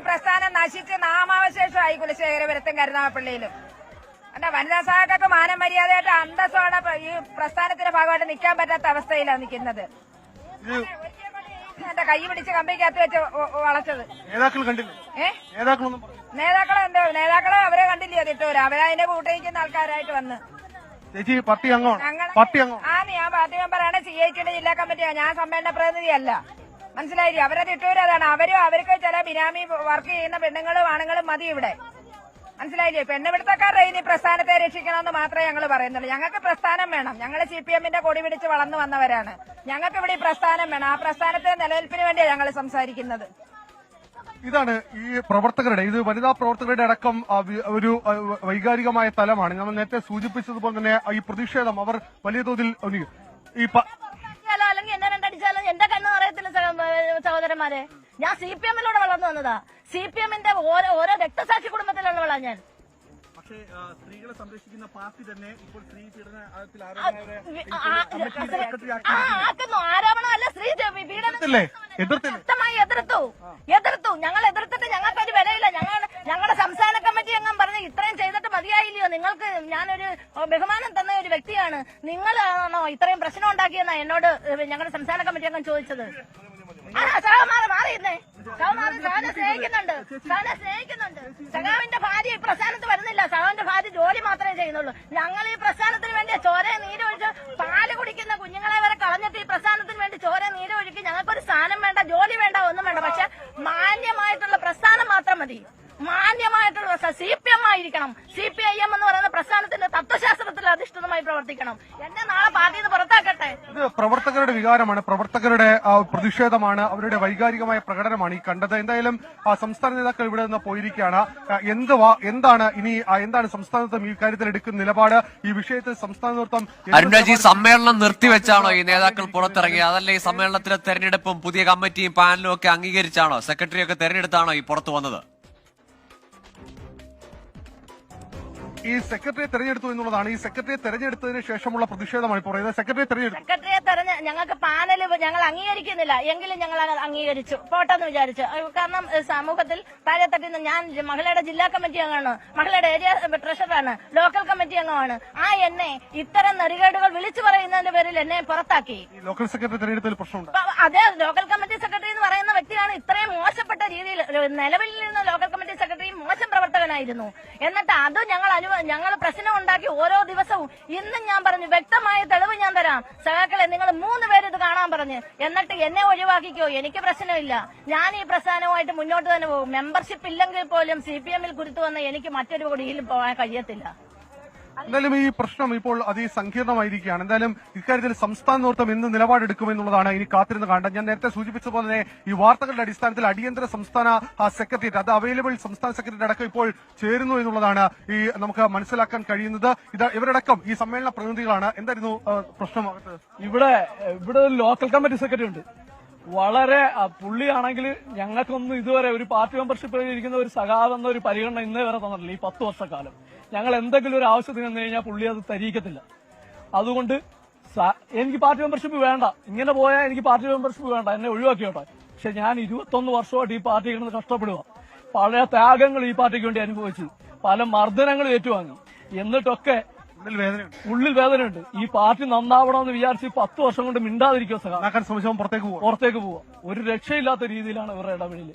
ഈ പ്രസ്ഥാനം നശിച്ച് നാമാവശേഷമായി കുലശേഖരപുരത്തും കരുനാഗപ്പള്ളിയിലും. എന്താ വനിതാ സഹാക്കൊക്കെ മാനം മര്യാദയായിട്ട് അന്തസ്സോടെ ഈ പ്രസ്ഥാനത്തിന്റെ ഭാഗമായിട്ട് നിൽക്കാൻ പറ്റാത്ത അവസ്ഥയിലാണ് നിൽക്കുന്നത്. എന്റെ കൈ പിടിച്ച് കമ്പിക്കകത്ത് വെച്ച് വളച്ചത്. നേതാക്കൾ കണ്ടില്ലേ? നേതാക്കളെ എന്തോ നേതാക്കളെ അവരെ കണ്ടില്ലേ തിട്ടൂര് അവരതിന്റെ കൂട്ടയിക്കുന്ന ആൾക്കാരായിട്ട് വന്ന്. ചേച്ചി പാർട്ടി അംഗമാണ്. പാർട്ടി അംഗം ആ ഞാൻ പാർട്ടി മെമ്പറാണ്. സി ഐ ടിയുടെ ജില്ലാ കമ്മിറ്റിയാണ്. ഞാൻ സമ്മേളന പ്രതിനിധിയല്ല. മനസ്സിലായില്ലേ? അവരെ ഇട്ടവരതാണ് അവരും അവർക്ക് ചില ബിനാമി വർക്ക് ചെയ്യുന്ന പെണ്ണുങ്ങളും ആണുങ്ങളും മതി ഇവിടെ. മനസ്സിലായില്ലേ? പെണ്ണുപിടുത്തക്കാരുടെ ഇനി പ്രസ്ഥാനത്തെ രക്ഷിക്കണമെന്ന് മാത്രമേ ഞങ്ങൾ പറയുന്നുള്ളൂ. ഞങ്ങൾക്ക് പ്രസ്ഥാനം വേണം. ഞങ്ങൾ സി പി എമ്മിന്റെ കൊടി പിടിച്ച് വളർന്നു വന്നവരാണ്. ഞങ്ങൾക്ക് ഇവിടെ ഈ പ്രസ്ഥാനം വേണം. ആ പ്രസ്ഥാനത്തെ നിലനിൽപ്പിന് വേണ്ടിയാണ് ഞങ്ങൾ സംസാരിക്കുന്നത്. ഇതാണ് ഈ പ്രവർത്തകരുടെ ഇത് വനിതാ പ്രവർത്തകരുടെ അടക്കം ഒരു വൈകാരികമായ തലമാണ്. നമ്മൾ നേരത്തെ സൂചിപ്പിച്ചതുപോലെ തന്നെ ഈ പ്രതിഷേധം അവർ വലിയ തോതിൽ ഈ എന്നെ രണ്ടടിച്ചാലോ എന്റെ കണ്ണ് അറിയത്തില്ല സഹോദരന്മാരെ. ഞാൻ സി പി എമ്മിലൂടെ വളർന്നു വന്നതാ. സി പി എമ്മിന്റെ ഓരോ ഓരോ രക്തസാക്ഷി കുടുംബത്തിലുള്ളവളാ ഞാൻ. പക്ഷേ സ്ത്രീകളെ സംരക്ഷിക്കുന്ന പാർട്ടി തന്നെ ഇപ്പോൾ സ്ത്രീ പീഡനത്തിൽ ആക്കുന്നു. ആരോപണമല്ല സ്ത്രീ പീഡനം എതിർത്തില്ലേ? എതിർത്തില്ലേ? ശക്തമായി എതിർത്തു. എതിർത്തു. ഞങ്ങൾ എതിർത്തിട്ട് ഞങ്ങൾക്കൊരു വില വിലയില്ല ഞങ്ങൾ ഞങ്ങളുടെ സംസ്ഥാന കമ്മിറ്റി അംഗം പറഞ്ഞ് ഇത്രയും ചെയ്തിട്ട് മതിയായില്ലയോ നിങ്ങൾക്ക് ഞാനൊരു ബഹുമാനം തന്ന ഒരു വ്യക്തിയാണ്. നിങ്ങളാണോ ഇത്രയും പ്രശ്നം ഉണ്ടാക്കിയെന്നാ എന്നോട് ഞങ്ങളുടെ സംസ്ഥാന കമ്മിറ്റി അംഗം ചോദിച്ചത്? ആ സഹമാറി മാറിയിരുന്നേ. സഹമാറ സഹനെ സ്നേഹിക്കുന്നുണ്ട്. സഹനെ സ്നേഹിക്കുന്നുണ്ട്. സഖാവിന്റെ ഭാര്യ ഈ പ്രസ്ഥാനത്ത് വരുന്നില്ല. സഖാവിന്റെ ഭാര്യ ജോലി മാത്രമേ ചെയ്യുന്നുള്ളൂ. ഞങ്ങൾ ഈ പ്രസ്ഥാനത്തിന് വേണ്ടി ചോര നീരൊഴിച്ച് പാൽ കുടിക്കുന്ന കുഞ്ഞുങ്ങളെ വരെ കളഞ്ഞിട്ട് ഈ പ്രസ്ഥാനത്തിന് വേണ്ടി ചോര നീരൊഴുക്കി ഞങ്ങൾക്കൊരു സ്ഥാനം വേണ്ട ജോലി വേണ്ട ഒന്നും വേണ്ട. പക്ഷെ മാന്യമായിട്ടുള്ള പ്രസ്ഥാനം മാത്രം മതി. മാന്യമായിട്ടുള്ള സി പി എം ആയിരിക്കണം. സി പി ഐ എം എന്ന് പറയുന്ന പ്രസ്ഥാനത്തിന്റെ തത്വശാസ്ത്രത്തിൽ അധിഷ്ഠിതമായി പ്രവർത്തിക്കണം. എന്നെ നാളെ പാർട്ടിയിൽ നിന്ന് പുറത്താക്കട്ടെ. ഇത് പ്രവർത്തകരുടെ വികാരമാണ്. പ്രവർത്തകരുടെ ആ, പ്രതിഷേധമാണ്. അവരുടെ വൈകാരികമായ പ്രകടനമാണ് ഈ കണ്ടത്. എന്തായാലും ആ, സംസ്ഥാന നേതാക്കൾ ഇവിടെ നിന്ന് പോയിരിക്കുകയാണ്. എന്ത് എന്താണ് ഇനി എന്താണ് സംസ്ഥാനത്തും ഈ കാര്യത്തിൽ എടുക്കുന്ന നിലപാട്? ഈ വിഷയത്തിൽ സംസ്ഥാന നേതൃത്വം അരുൺരാജ് ഈ സമ്മേളനം നിർത്തിവെച്ചാണോ ഈ നേതാക്കൾ പുറത്തിറങ്ങിയത്? അതല്ല ഈ സമ്മേളനത്തിലെ തെരഞ്ഞെടുപ്പും പുതിയ കമ്മിറ്റിയും പാനലും ഒക്കെ അംഗീകരിച്ചാണോ? സെക്രട്ടറിയൊക്കെ തെരഞ്ഞെടുത്താണോ ഈ പുറത്തു വന്നത്? ഈ സെക്രട്ടറിയെ തെരഞ്ഞെടുത്തു എന്നുള്ളതാണ്. ഈ സെക്രട്ടറിയെ തെരഞ്ഞെടുത്തതിന് ശേഷമുള്ള പ്രതിഷേധമാണ് ഇപ്പോൾ പറയുന്നത്. സെക്രട്ടറിയെ തെരഞ്ഞെടുത്തു. സെക്രട്ടറിയെ തെരഞ്ഞ ഞങ്ങൾക്ക് പാനൽ ഞങ്ങൾ അംഗീകരിക്കുന്നില്ല. എങ്കിലും ഞങ്ങൾ അംഗീകരിച്ചു. പോട്ടെന്ന് വിചാരിച്ചു. കാരണം സമൂഹത്തിൽ താഴെത്തട്ടിൽ നിന്ന് ഞാൻ മഹിളയുടെ ജില്ലാ കമ്മിറ്റി അംഗമാണ്. മഹിളയുടെ ഏരിയ ട്രഷറാണ് ലോക്കൽ കമ്മിറ്റി അംഗമാണ്. ആ എന്നെ ഇത്തരം നെറികേടുകൾ വിളിച്ചു പറയുന്നതിന്റെ പേരിൽ എന്നെ പുറത്താക്കി. ലോക്കൽ സെക്രട്ടറി തെരഞ്ഞെടുത്തതിൽ പ്രശ്നമുണ്ട്. അതെ ലോക്കൽ കമ്മിറ്റി സെക്രട്ടറി എന്ന് പറയുന്ന വ്യക്തിയാണ് ഇത്രയും മോശപ്പെട്ട രീതിയിൽ നിലവിൽ നിന്ന് ലോക്കൽ മോശം പ്രവർത്തകനായിരുന്നു എന്നിട്ട് അത് ഞങ്ങൾ അനു ഞങ്ങൾ പ്രശ്നം ഉണ്ടാക്കി ഓരോ ദിവസവും ഇന്നും ഞാൻ പറഞ്ഞു വ്യക്തമായ തെളിവ് ഞാൻ തരാം. സഹാക്കളെ നിങ്ങൾ മൂന്ന് പേര് ഇത് കാണാൻ പറഞ്ഞ്. എന്നിട്ട് എന്നെ ഒഴിവാക്കിക്കോ എനിക്ക് പ്രശ്നമില്ല. ഞാൻ ഈ പ്രസ്ഥാനവുമായിട്ട് മുന്നോട്ട് തന്നെ പോകും. മെമ്പർഷിപ്പ് ഇല്ലെങ്കിൽ പോലും സി പി എമ്മിൽ കുരുത്തു വന്ന് എനിക്ക് മറ്റൊരു കൊടിയിലും പോകാൻ കഴിയത്തില്ല. എന്തായാലും ഈ പ്രശ്നം ഇപ്പോൾ അതിസങ്കീർണമായിരിക്കുകയാണ്. എന്തായാലും ഇക്കാര്യത്തിൽ സംസ്ഥാന നേതൃത്വം എന്ത് നിലപാടെടുക്കുമെന്നുള്ളതാണ് ഇനി കാത്തിരുന്ന് കാണേണ്ടത്. ഞാൻ നേരത്തെ സൂചിപ്പിച്ച പോലെ തന്നെ ഈ വാർത്തകളുടെ അടിസ്ഥാനത്തിൽ അടിയന്തര സംസ്ഥാന സെക്രട്ടേറിയറ്റ് അത് അവൈലബിൾ സംസ്ഥാന സെക്രട്ടറി അടക്കം ഇപ്പോൾ ചേരുന്നു എന്നുള്ളതാണ് ഈ നമുക്ക് മനസ്സിലാക്കാൻ കഴിയുന്നത്. ഇത് ഇവരടക്കം ഈ സമ്മേളന പ്രതിനിധികളാണ്. എന്തായിരുന്നു പ്രശ്നം? ഇവിടെ ഇവിടെ ലോക്കൽ കമ്മിറ്റി സെക്രട്ടറി ഉണ്ട്. വളരെ പുള്ളിയാണെങ്കിൽ ഞങ്ങൾക്കൊന്നും ഇതുവരെ ഒരു പാർട്ടി മെമ്പർഷിപ്പ് ഇരിക്കുന്ന ഒരു സഖാവെന്ന ഒരു പരിഗണന ഇന്നേ വരെ തന്നിട്ടില്ല ഈ പത്ത് വർഷക്കാലം. ഞങ്ങൾ എന്തെങ്കിലും ഒരു ആവശ്യത്തിന് വന്നു കഴിഞ്ഞാൽ പുള്ളി അത് തരീക്കത്തില്ല അതുകൊണ്ട് എനിക്ക് പാർട്ടി മെമ്പർഷിപ്പ് വേണ്ട. ഇങ്ങനെ പോയാൽ എനിക്ക് പാർട്ടി മെമ്പർഷിപ്പ് വേണ്ട. എന്നെ ഒഴിവാക്കിയോട്ടെ പക്ഷെ ഞാൻ ഇരുപത്തൊന്ന് വർഷമായിട്ട് ഈ പാർട്ടി കിടന്ന് കഷ്ടപ്പെടുക പല ത്യാഗങ്ങൾ ഈ പാർട്ടിക്ക് വേണ്ടി അനുഭവിച്ചു. പല മർദ്ദനങ്ങൾ ഏറ്റുവാങ്ങി. എന്നിട്ടൊക്കെ ഉള്ളിൽ വേദനയുണ്ട്. ഉള്ളിൽ വേദനയുണ്ട്. ഈ പാർട്ടി നന്നാവണമെന്ന് വിചാരിച്ച് പത്ത് വർഷം കൊണ്ട് മിണ്ടാതിരിക്കുക സഹ ശ്രമിച്ചവൻ പുറത്തേക്ക് പോകും പുറത്തേക്ക് പോവുക ഒരു രക്ഷയില്ലാത്ത രീതിയിലാണ് ഇവരുടെ ഇടപെടൽ.